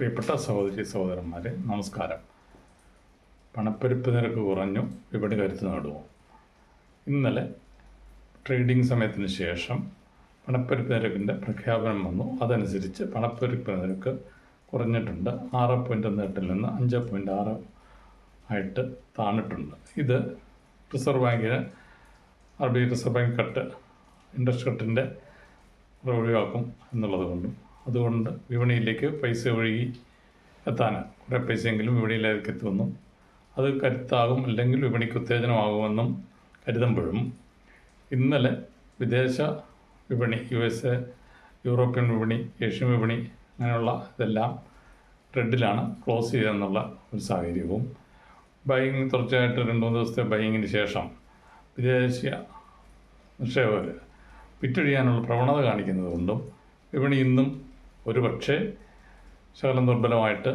പ്രിയപ്പെട്ട സഹോദരി സഹോദരന്മാരെ നമസ്കാരം. പണപ്പെരുപ്പ് നിരക്ക് കുറഞ്ഞു. വിപണി കരുത്ത് നേടുമോ ഇന്നലെ ട്രേഡിംഗ് സമയത്തിന് ശേഷം പണപ്പെരുപ്പ് നിരക്കിന്റെ പ്രഖ്യാപനം വന്നു. അതനുസരിച്ച് പണപ്പെരുപ്പ് നിരക്ക് കുറഞ്ഞിട്ടുണ്ട്. ആറ് പോയിന്റ് ഒന്ന് എട്ടിൽ നിന്ന് അഞ്ച് പോയിന്റ് ആറ് ആയിട്ട് താണിട്ടുണ്ട് ഇത് റിസർവ് ബാങ്കിന് R B I reserve bank cut interest കട്ടിന്റെ ഒഴിവാക്കും എന്നുള്ളത് കൊണ്ടും അതുകൊണ്ട് വിപണിയിലേക്ക് പൈസ ഒഴുകി എത്താൻ കുറേ പൈസയെങ്കിലും വിപണിയിലേക്ക് എത്തുമെന്നും അത് കരുത്താകും അല്ലെങ്കിൽ വിപണിക്ക് ഉത്തേജനമാകുമെന്നും കരുതുമ്പോഴും. ഇന്നലെ വിദേശ വിപണി യു എസ് എ യൂറോപ്യൻ വിപണി ഏഷ്യൻ വിപണി അങ്ങനെയുള്ള ഇതെല്ലാം റെഡിലാണ് ക്ലോസ് ചെയ്തെന്നുള്ള ഒരു സാഹചര്യവും. ബൈങ് തുടർച്ചയായിട്ട് രണ്ട് മൂന്ന് ദിവസത്തെ ബൈങ്ങിന് ശേഷം വിദേശ നിക്ഷേപകർ വിറ്റൊഴിയാനുള്ള പ്രവണത കാണിക്കുന്നതുകൊണ്ടും വിപണി ഇന്നും ഒരു പക്ഷേ ശകലം ദുർബലമായിട്ട്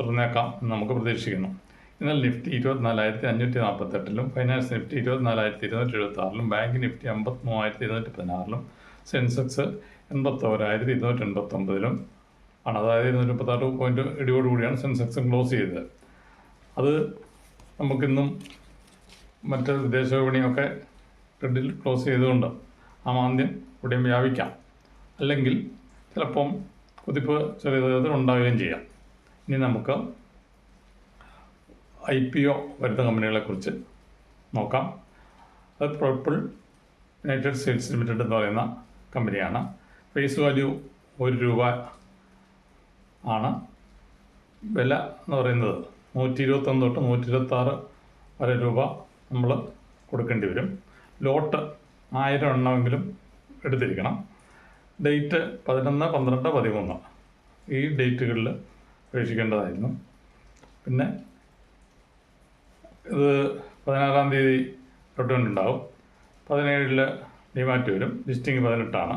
തുറന്നേക്കാം എന്ന് നമുക്ക് പ്രതീക്ഷിക്കുന്നു. എന്നാൽ നിഫ്റ്റി ഇരുപത്തിനാലായിരത്തി അഞ്ഞൂറ്റി നാൽപ്പത്തെട്ടിലും ഫൈനാൻസ് നിഫ്റ്റി ഇരുപത്തിനാലായിരത്തി ഇരുന്നൂറ്റി എഴുപത്തി ആറിലും ബാങ്ക് നിഫ്റ്റി അമ്പത്തി മൂവായിരത്തി ഇരുന്നൂറ്റി പതിനാറിലും സെൻസെക്സ് എൺപത്തോരായിരത്തി ഇരുന്നൂറ്റി എൺപത്തൊമ്പതിലും ആണ്. അതായത് ഇരുന്നൂറ്റി മുപ്പത്താറ് പോയിന്റ് ഇടിയോടുകൂടിയാണ് സെൻസെക്സ് ക്ലോസ് ചെയ്തത്. അത് നമുക്കിന്നും മറ്റ് വിദേശ വിപണിയൊക്കെ റെഡിൽ ക്ലോസ് ചെയ്തുകൊണ്ട് ആ മാന്ദ്യം ഇവിടെയും വ്യാപിക്കാം. അല്ലെങ്കിൽ ചിലപ്പം കുതിപ്പ് ചെറിയ തോതിൽ ഉണ്ടാവുകയും ചെയ്യാം. ഇനി നമുക്ക് ഐ പി ഒ വരുന്ന കമ്പനികളെക്കുറിച്ച് നോക്കാം. അത് പർപ്പിൾ യുണൈറ്റഡ് സ്റ്റേറ്റ്സ് ലിമിറ്റഡ് എന്ന് പറയുന്ന കമ്പനിയാണ്. ഫേസ് വാല്യൂ ഒരു രൂപ ആണ്. വില എന്ന് പറയുന്നത് നൂറ്റി ഇരുപത്തൊന്ന് തൊട്ട് നൂറ്റി ഇരുപത്താറ് വരെ രൂപ നമ്മൾ കൊടുക്കേണ്ടി വരും. ലോട്ട് ആയിരം എണ്ണമെങ്കിലും എടുത്തിരിക്കണം. ഡേറ്റ് പതിനൊന്ന് പന്ത്രണ്ട് പതിമൂന്ന് ഈ ഡേറ്റുകളിൽ അപേക്ഷിക്കേണ്ടതായിരുന്നു പിന്നെ ഇത് പതിനാറാം തീയതി അലോട്ട്മെന്റ് ഉണ്ടാവും പതിനേഴിൽ ഡിമാറ്റ് വരും. ലിസ്റ്റിംഗ് പതിനെട്ടാണ്.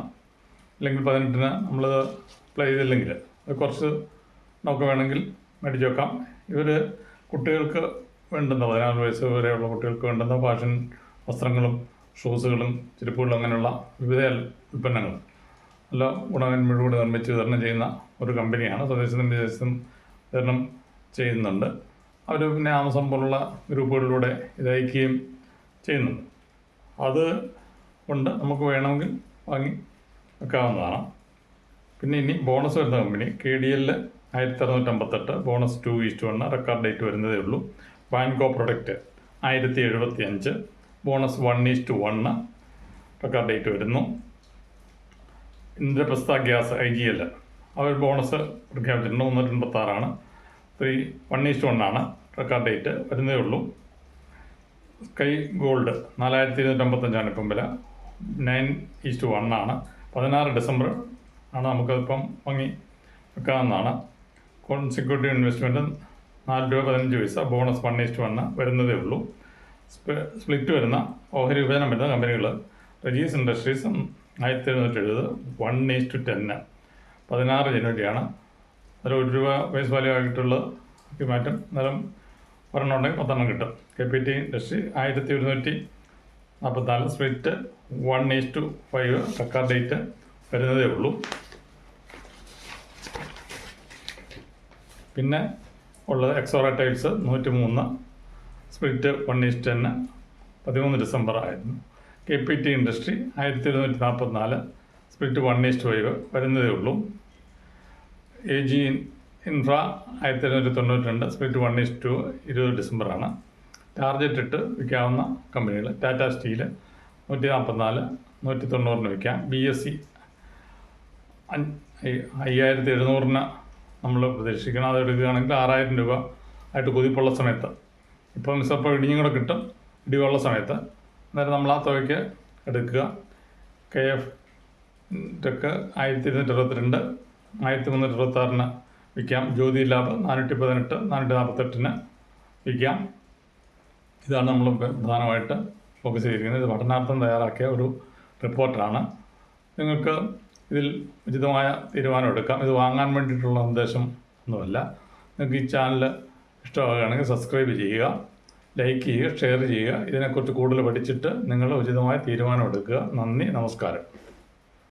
അല്ലെങ്കിൽ പതിനെട്ടിന് നമ്മൾ അപ്ലൈ ചെയ്തില്ലെങ്കിൽ അത് കുറച്ച് നമുക്ക് വേണമെങ്കിൽ മേടിച്ച് വെക്കാം. ഇവർ കുട്ടികൾക്ക് വേണ്ടുന്ന പതിനാറ് വയസ്സ് വരെയുള്ള കുട്ടികൾക്ക് വേണ്ടുന്ന ഫാഷൻ വസ്ത്രങ്ങളും ഷൂസുകളും ചെരുപ്പുകളും അങ്ങനെയുള്ള വിവിധ ഉൽപ്പന്നങ്ങൾ നല്ല ഗുണമേന്മയോടുകൂടി നിർമ്മിച്ച് വിതരണം ചെയ്യുന്ന ഒരു കമ്പനിയാണ്. സ്വദേശത്തും വിദേശത്തും വിതരണം ചെയ്യുന്നുണ്ട്. അവർ പിന്നെ ആമസോൺ പോലുള്ള ഗ്രൂപ്പുകളിലൂടെ ഇത് അയക്കുകയും ചെയ്യുന്നുണ്ട്. അത് കൊണ്ട് നമുക്ക് വേണമെങ്കിൽ വാങ്ങി വെക്കാവുന്നതാണ്. പിന്നെ ഇനി ബോണസ് വരുന്ന കമ്പനി കെ ഡി എല്ലിൽ ആയിരത്തി അറുന്നൂറ്റമ്പത്തെട്ട് bonus two is to one record date വരുന്നതേ ഉള്ളൂ. ബാൻകോ പ്രൊഡക്റ്റ് ആയിരത്തി എഴുപത്തി അഞ്ച് bonus one is to one record date വരുന്നു. Indraprastha gas I G L our bonus പ്രഖ്യാപിച്ചിട്ടുണ്ട് മുന്നൂറ്റി എൺപത്താറാണ് ത്രീ വൺ ഈസ്റ്റ് വണ്ണാണ് റെക്കോർഡ് ഡേറ്റ് വരുന്നേ ഉള്ളൂ. സ്കൈ ഗോൾഡ് നാലായിരത്തി ഇരുന്നൂറ്റമ്പത്തഞ്ചാണ് ഇപ്പം വില. നയൻ ഈസ്റ്റ് വണ്ണാണ് പതിനാറ് ഡിസംബർ ആണ് നമുക്കതിപ്പം വാങ്ങി വെക്കാവുന്നതാണ്. കോൺസിക്യൂട്ടീവ് ഇൻവെസ്റ്റ്മെന്റ് നാല് രൂപ പതിനഞ്ച് പൈസ. ബോണസ് വൺ ഈസ്റ്റ് വണ്ണ് വരുന്നതേ ഉള്ളൂ. സ്പ്ലിറ്റ് വരുന്ന ഓഹരി വിഭജനം വരുന്ന കമ്പനികൾ റജീസ് ഇൻഡസ്ട്രീസ് ആയിരത്തി എഴുന്നൂറ്റി എഴുപത് വൺ ഈസ്റ്റ് ടെന്ന് പതിനാറ് ജനുവരിയാണ്. അതിൽ ഒരു രൂപ ഫേസ് വാല്യൂ ആയിട്ടുള്ള മാറ്റം. നേരം ഒരെണ്ണം ഉണ്ടെങ്കിൽ പത്തെണ്ണം കിട്ടും. കെ പി ടി ഇൻഡസ്ട്രി ആയിരത്തി ഒരുന്നൂറ്റി നാൽപ്പത്തിനാല്. Split one is two five കക്കാർ date വരുന്നതേ ഉള്ളൂ. പിന്നെ ഉള്ളത് എക്സോറ ടൈൽസ് നൂറ്റി മൂന്ന് സ്പ്ലിറ്റ് വൺ ഈസ് ടെന്ന് പതിമൂന്ന് ഡിസംബർ ആയിരുന്നു. കെ പി ടി ഇൻഡസ്ട്രി ആയിരത്തി എഴുന്നൂറ്റി നാൽപ്പത്തിനാല് സ്പ്ലിറ്റ് വൺ ഈസ്റ്റ് ഫൈവ് വരുന്നതേ ഉള്ളൂ. എ ജി ഇൻഫ്ര ആയിരത്തി എഴുന്നൂറ്റി തൊണ്ണൂറ്റി രണ്ട് സ്പ്ലിറ്റ് വൺ ഈസ്റ്റ് ടു ഇരുപത് ഡിസംബറാണ് ടാർജറ്റ് ഇട്ട് വിൽക്കാവുന്ന കമ്പനികൾ ടാറ്റ സ്റ്റീൽ നൂറ്റി നാൽപ്പത്തിനാല് നൂറ്റി തൊണ്ണൂറിന് വിൽക്കാം ബി എസ് സി അയ്യായിരത്തി എഴുന്നൂറിന് നമ്മൾ പ്രതീക്ഷിക്കണം. അത് എടുക്കുകയാണെങ്കിൽ ആറായിരം രൂപ ആയിട്ട് കുതിപ്പുള്ള സമയത്ത്. ഇപ്പം മിസ്സപ്പോൾ ഇടിഞ്ഞും കൂടെ കിട്ടും. ഇടിവുള്ള സമയത്ത്. അന്നേരം നമ്മൾ ആ തുകയ്ക്ക് എടുക്കുക. കെ എഫ് ടെക്ക് ആയിരത്തി ഇരുന്നൂറ്റി അറുപത്തിരണ്ട് ആയിരത്തി മുന്നൂറ്റി അറുപത്താറിന് വിൽക്കാം. ജ്യോതി ലാബ് നാനൂറ്റി പതിനെട്ട് നാനൂറ്റി നാൽപ്പത്തെട്ടിന് വിൽക്കാം. ഇതാണ് നമ്മൾ പ്രധാനമായിട്ട് ഫോക്കസ് ചെയ്തിരിക്കുന്നത്. ഇത് പഠനാർത്ഥം തയ്യാറാക്കിയ ഒരു റിപ്പോർട്ടാണ്. നിങ്ങൾക്ക് ഇതിൽ ഉചിതമായ തീരുമാനം എടുക്കാം. ഇത് വാങ്ങാൻ വേണ്ടിയിട്ടുള്ള നിർദ്ദേശം ഒന്നുമല്ല. നിങ്ങൾക്ക് ഈ ചാനൽ ഇഷ്ടമാകുകയാണെങ്കിൽ സബ്സ്ക്രൈബ് ചെയ്യുക. ലൈക്ക് ചെയ്യുക ഷെയർ ചെയ്യുക. ഇതിനെക്കുറിച്ച് കൂടുതൽ പഠിച്ചിട്ട് നിങ്ങൾ ഉചിതമായ തീരുമാനം എടുക്കുക നന്ദി നമസ്കാരം.